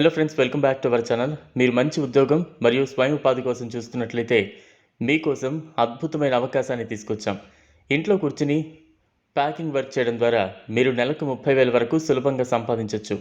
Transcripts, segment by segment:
Hello friends welcome back to our channel మీరు మంచి ఉద్యోగం మరియు స్వయం ఉపాధి కోసం చూస్తున్నట్లయితే మీకోసం అద్భుతమైన అవకాశాన్ని తీసుకొచ్చాం. ఇంట్లో కూర్చుని ప్యాకింగ్ వర్క్ చేయడం ద్వారా మీరు నెలకు ముప్పై వేల వరకు సులభంగా సంపాదించవచ్చు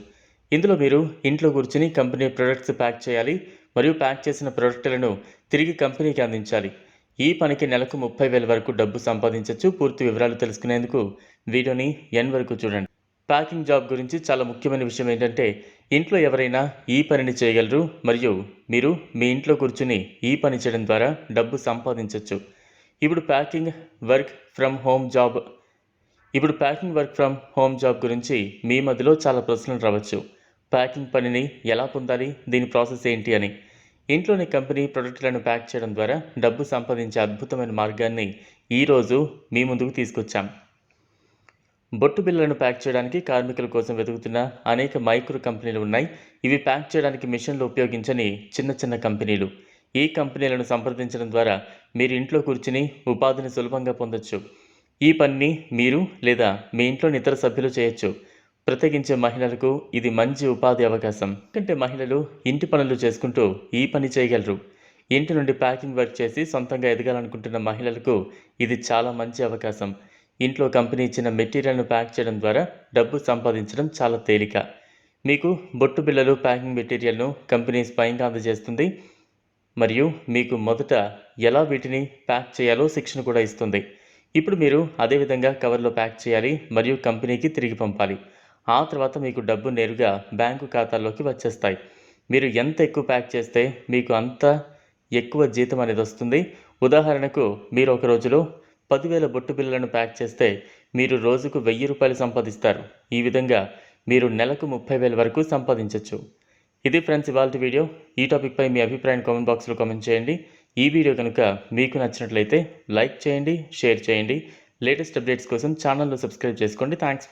ఇందులో మీరు ఇంట్లో కూర్చుని కంపెనీ ప్రొడక్ట్స్ ప్యాక్ చేయాలి మరియు ప్యాక్ చేసిన ప్రొడక్టులను తిరిగి కంపెనీకి అందించాలి. ఈ పనికి నెలకు ముప్పై వేల వరకు డబ్బు సంపాదించవచ్చు పూర్తి వివరాలు తెలుసుకునేందుకు వీడియోని ఎన్ వరకు చూడండి. ప్యాకింగ్ జాబ్ గురించి చాలా ముఖ్యమైన విషయం ఏంటంటే ఇంట్లో ఎవరైనా ఈ పనిని చేయగలరు మరియు మీరు మీ ఇంట్లో కూర్చుని ఈ పని చేయడం ద్వారా డబ్బు సంపాదించవచ్చు ఇప్పుడు packing work from home job. ఇప్పుడు packing work from home job గురించి మీ మధ్యలో చాలా ప్రశ్నలు రావచ్చు. ప్యాకింగ్ పనిని ఎలా పొందాలి? దీని ప్రాసెస్ ఏంటి అని. ఇంట్లోని కంపెనీ ప్రొడక్టులను ప్యాక్ చేయడం ద్వారా డబ్బు సంపాదించే అద్భుతమైన మార్గాన్ని ఈరోజు మీ ముందుకు తీసుకొచ్చాం. బొట్టు బిళ్ళలను ప్యాక్ చేయడానికి కార్మికుల కోసం వెతుకుతున్న అనేక మైక్రో కంపెనీలు ఉన్నాయి. ఇవి ప్యాక్ చేయడానికి మిషన్లు ఉపయోగించని చిన్న చిన్న కంపెనీలు. ఈ కంపెనీలను సంప్రదించడం ద్వారా మీరు ఇంట్లో కూర్చుని ఉపాధిని సులభంగా పొందొచ్చు. ఈ పనిని మీరు లేదా మీ ఇంట్లోని ఇతర సభ్యులు చేయొచ్చు. ప్రత్యేకించే మహిళలకు ఇది మంచి ఉపాధి అవకాశం. ఎందుకంటే మహిళలు ఇంటి పనులు చేసుకుంటూ ఈ పని చేయగలరు. ఇంటి నుండి ప్యాకింగ్ వర్క్ చేసి సొంతంగా ఎదగాలనుకుంటున్న మహిళలకు ఇది చాలా మంచి అవకాశం. ఇంట్లో కంపెనీ ఇచ్చిన మెటీరియల్ను ప్యాక్ చేయడం ద్వారా డబ్బు సంపాదించడం చాలా తేలిక. మీకు బొట్టు బిళ్ళలు ప్యాకింగ్ మెటీరియల్ను కంపెనీ స్వయంగా అందజేస్తుంది. మరియు మీకు మొదట ఎలా వీటిని ప్యాక్ చేయాలో శిక్షణ కూడా ఇస్తుంది. ఇప్పుడు మీరు అదేవిధంగా కవర్లో ప్యాక్ చేయాలి మరియు కంపెనీకి తిరిగి పంపాలి. ఆ తర్వాత మీకు డబ్బు నేరుగా బ్యాంకు ఖాతాల్లోకి వచ్చేస్తాయి. మీరు ఎంత ఎక్కువ ప్యాక్ చేస్తే మీకు అంత ఎక్కువ జీతం అనేది వస్తుంది. ఉదాహరణకు మీరు ఒక రోజులో పదివేల బొట్టు బిళ్ళలను ప్యాక్ చేస్తే మీరు రోజుకు వెయ్యి రూపాయలు సంపాదిస్తారు. ఈ విధంగా మీరు నెలకు ముప్పై వేల వరకు సంపాదించవచ్చు ఇది ఫ్రెండ్స్ ఇవాళ వీడియో. ఈ టాపిక్పై మీ అభిప్రాయం కామెంట్ బాక్స్లో కామెంట్ చేయండి. ఈ వీడియో కనుక మీకు నచ్చినట్లయితే లైక్ చేయండి షేర్ చేయండి. లేటెస్ట్ అప్డేట్స్ కోసం ఛానల్లో సబ్స్క్రైబ్ చేసుకోండి. థ్యాంక్స్